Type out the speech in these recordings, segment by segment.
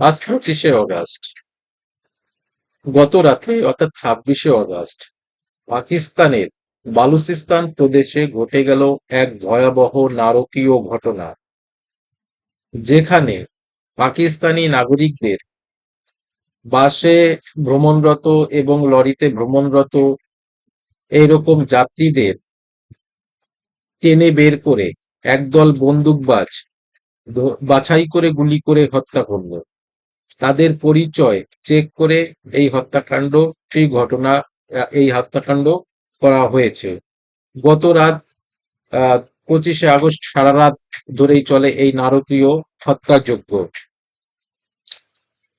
আজ পঁচিশে অগাস্ট। গত রাত্রে অর্থাৎ ছাব্বিশে অগাস্ট, পাকিস্তানের বালুচিস্তান প্রদেশে ঘটে গেল এক ভয়াবহ নারকীয় ঘটনা, যেখানে পাকিস্তানি নাগরিকদের বাসে ভ্রমণরত এবং লরিতে ভ্রমণরত এইরকম যাত্রীদের টেনে বের করে একদল বন্দুকবাজ বাছাই করে গুলি করে হত্যা করল। তাদের পরিচয় চেক করে এই হত্যাকাণ্ডটি ঘটনা আহ, এই হত্যাকাণ্ড করা হয়েছে। গত রাত পঁচিশে আগস্ট সারা রাত ধরেই চলে এই নারকীয় হত্যাযজ্ঞ।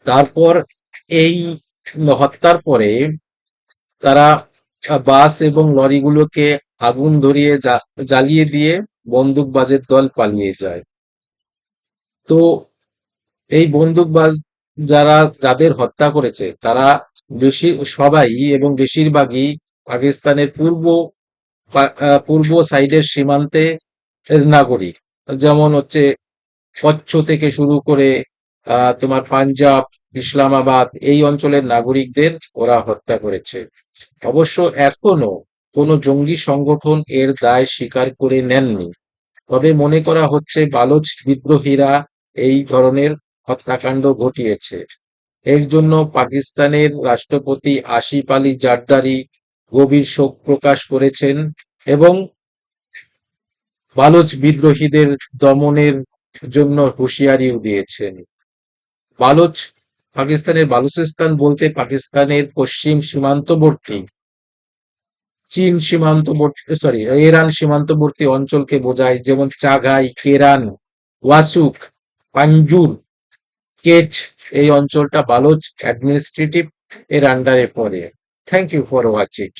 তারপর এই হত্যার পরে তারা বাস এবং লরিগুলোকে আগুন ধরিয়ে জ্বালিয়ে দিয়ে বন্দুকবাজের দল পালিয়ে যায়। তো এই বন্দুকবাজ যারা, যাদের হত্যা করেছে, তারা বেশি, সবাই এবং বেশিরভাগই পাকিস্তানের পূর্ব পূর্ব সাইডের সীমান্তে নাগরিক। যেমন হচ্ছে কচ্ছ থেকে শুরু করে তোমার পাঞ্জাব, ইসলামাবাদ এই অঞ্চলের নাগরিকদের ওরা হত্যা করেছে। অবশ্য এখনও কোনো জঙ্গি সংগঠন এর দায় স্বীকার করে নেননি। তবে মনে করা হচ্ছে বালোচ বিদ্রোহীরা এই ধরনের হত্যাকাণ্ড ঘটিয়েছে। এর জন্য পাকিস্তানের রাষ্ট্রপতি আসিফ আলী জারদারি গভীর শোক প্রকাশ করেছেন এবং বালোচ বিদ্রোহীদের দমনের জন্য হুঁশিয়ারিও দিয়েছেন। বালোচ পাকিস্তানের বালুচিস্তান বলতে পাকিস্তানের পশ্চিম সীমান্তবর্তী, চীন সীমান্তবর্তী সরি ইরান সীমান্তবর্তী অঞ্চলকে বোঝায় যেমন চাগাই কেরান, ওয়াসুক, পাঞ্জুর কেচ এই অঞ্চলটা বালোচ অ্যাডমিনিস্ট্রেটিভ এর আন্ডারে পড়ে। Thank you for watching